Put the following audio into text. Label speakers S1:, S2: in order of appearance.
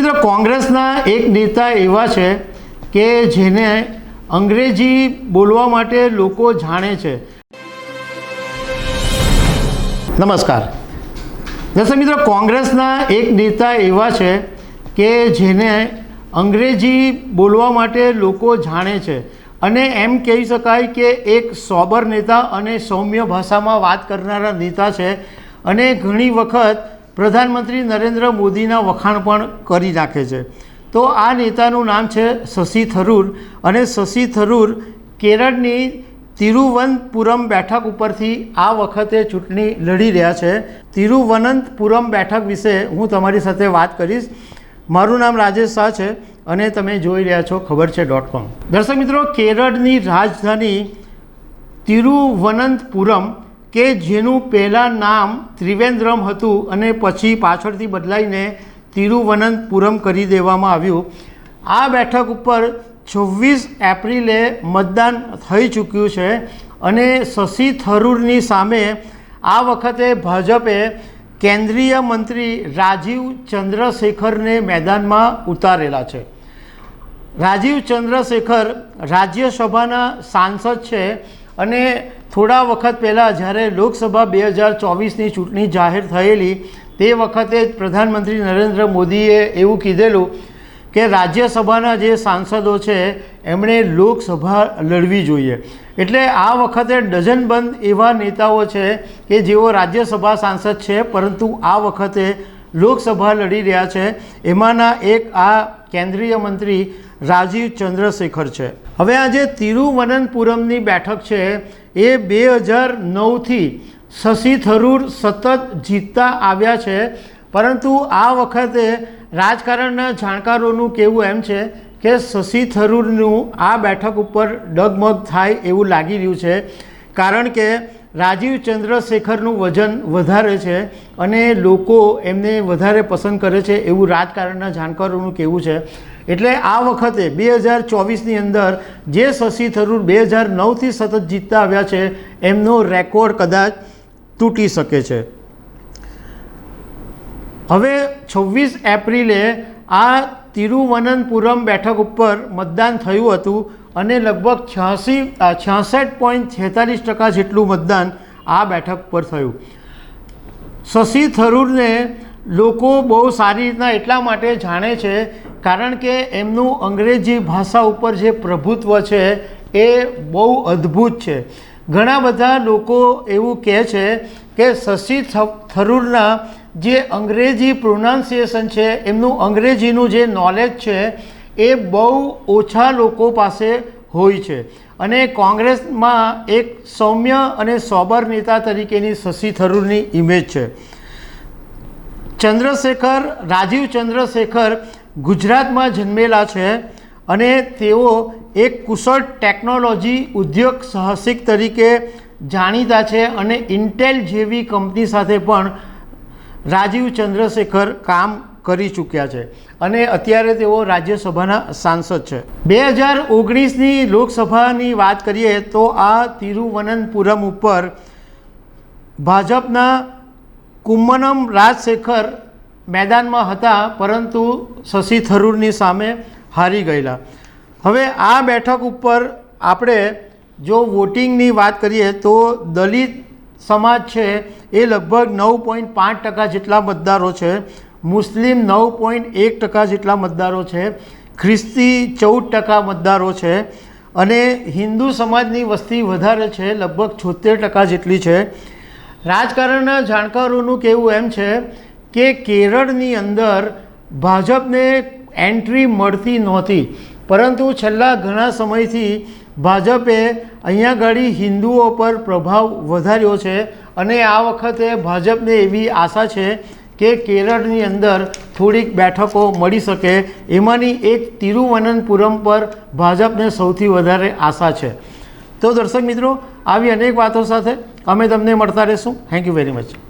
S1: મિત્રો, કોંગ્રેસના એક નેતા એવા છે કે જેને અંગ્રેજી બોલવા માટે લોકો જાણે છે. નમસ્કાર. દર્શક મિત્રો, કોંગ્રેસના એક નેતા એવા છે કે જેને અંગ્રેજી બોલવા માટે લોકો જાણે છે. અને એમ કહી શકાય કે એક સોબર નેતા અને સૌમ્ય ભાષામાં વાત કરનારા નેતા છે. અને ઘણી વખત પ્રધાનમંત્રી નરેન્દ્ર મોદીના વખાણ પણ કરી નાખે છે. તો આ નેતાનું નામ છે શશી થરૂર અને શશી થરૂર કેરળની તિરુવનંતપુરમ બેઠક ઉપરથી આ વખતે ચૂંટણી લડી રહ્યા છે. તિરુવનંતપુરમ બેઠક વિશે હું તમારી સાથે વાત કરીશ. મારું નામ રાજેશ શાહ છે અને તમે જોઈ રહ્યા છો ખબર છે ડોટ કોમ. દર્શક મિત્રો, કેરળની રાજધાની તિરુવનંતપુરમ કે જેનું પહેલાં નામ ત્રિવેન્દ્રમ હતું અને પછી પાછળથી બદલાઈને તિરુવનંતપુરમ કરી દેવામાં આવ્યું. આ બેઠક ઉપર છવ્વીસ એપ્રિલે મતદાન થઈ ચૂક્યું છે અને શશી થરૂરની સામે આ વખતે ભાજપે કેન્દ્રીય મંત્રી રાજીવ ચંદ્રશેખરને મેદાનમાં ઉતારેલા છે. રાજીવ ચંદ્રશેખર રાજ્યસભાના સાંસદ છે અને થોડા વખત પહેલાં જ્યારે લોકસભા બે હજાર ચોવીસની ચૂંટણી જાહેર થયેલી, તે વખતે પ્રધાનમંત્રી નરેન્દ્ર મોદીએ એવું કીધેલું કે રાજ્યસભાના જે સાંસદો છે, એમણે લોકસભા લડવી જોઈએ. એટલે આ વખતે ડઝનબંધ એવા નેતાઓ છે કે જેઓ રાજ્યસભા સાંસદ છે, પરંતુ આ વખતે લોકસભા લડી રહ્યા છે. એમાંના એક આ કેન્દ્રીય મંત્રી રાજીવ ચંદ્રશેખર છે. હવે આ જે તિરુવનંતપુરમની બેઠક છે. એ બે હજાર નવથી શશી થરૂર સતત જીતતા આવ્યા છે. પરંતુ આ વખતે રાજકારણના જાણકારોનું કહેવું એમ છે કે શશી થરૂરનું આ બેઠક ઉપર ડગમગ થાય એવું લાગી રહ્યું છે. કારણ કે રાજીવ ચંદ્રશેખરનું વજન વધારે છે અને લોકો એમને વધારે પસંદ કરે છે એવું રાજકારણના જાણકારોનું કહેવું છે. એટલે આ વખતે બે હજાર ચોવીસની અંદર જે શશી થરૂર બે હજાર નવથી સતત જીતતા આવ્યા છે, એમનો રેકોર્ડ કદાચ તૂટી શકે છે. હવે છવ્વીસ એપ્રિલે આ તિરુવનંતપુરમ બેઠક ઉપર મતદાન થયું હતું. અને લગભગ છ્યાસી છાસઠ પોઈન્ટ છેતાલીસ ટકા જેટલું મતદાન આ બેઠક પર થયું. શશી થરૂરને લોકો બહુ સારી રીતના એટલા માટે જાણે છે કારણ કે એમનું અંગ્રેજી ભાષા ઉપર જે પ્રભુત્વ છે એ બહુ અદ્ભુત છે. ઘણા બધા લોકો એવું કહે છે કે શશી થરૂરના જે અંગ્રેજી પ્રોનાઉન્સિએશન છે એમનું અંગ્રેજીનું જે નોલેજ છે એ બહુ ઓછા લોકો પાસે હોય છે. અને કોંગ્રેસમાં એક સૌમ્ય અને સોબર નેતા તરીકેની શશી થરૂરની ઇમેજ છે. ચંદ્રશેખર, રાજીવ ચંદ્રશેખર ગુજરાતમાં જન્મેલા છે અને તેઓ એક કુશળ ટેકનોલોજી ઉદ્યોગ સાહસિક તરીકે જાણીતા છે અને ઇન્ટેલ જેવી કંપની સાથે પણ રાજીવ ચંદ્રશેખર કામ કરી ચૂક્યા છે. અને અત્યારે તેઓ રાજ્યસભાના સાંસદ છે. બે હજાર ઓગણીસની લોકસભાની વાત કરીએ તો આ તિરુવનંતપુરમ ઉપર ભાજપના કુમ્મનમ રાજશેખર મેદાનમાં હતા, પરંતુ શશી થરૂરની સામે હારી ગયેલા. હવે આ બેઠક ઉપર આપણે જો વોટિંગની વાત કરીએ તો દલિત સમાજ છે એ લગભગ નવ પોઈન્ટ પાંચ ટકા જેટલા મતદારો છે. મુસ્લિમ નવ પોઈન્ટ એક ટકા જેટલા મતદારો છે, ખ્રિસ્તી ચૌદ ટકા મતદારો છે અને હિન્દુ સમાજની વસ્તી વધારે છે, લગભગ છોતેર ટકા જેટલી છે. રાજકારણના જાણકારોનું કહેવું એમ છે કે કેરળની અંદર ભાજપને એન્ટ્રી મળતી નહોતી, પરંતુ છેલ્લા ઘણા સમયથી ભાજપે અહીંયા ઘડી હિન્દુઓ પર પ્રભાવ વધાર્યો છે અને આ વખતે ભાજપને એવી આશા છે કે કેરળની અંદર થોડીક બેઠકો મળી શકે, એમાંની એક તિરુવનંતપુરમ પર ભાજપને સૌથી વધારે આશા છે. તો દર્શક મિત્રો, આવી અનેક વાતો સાથે અમે તમને મળતા રહીશું. Thank you very much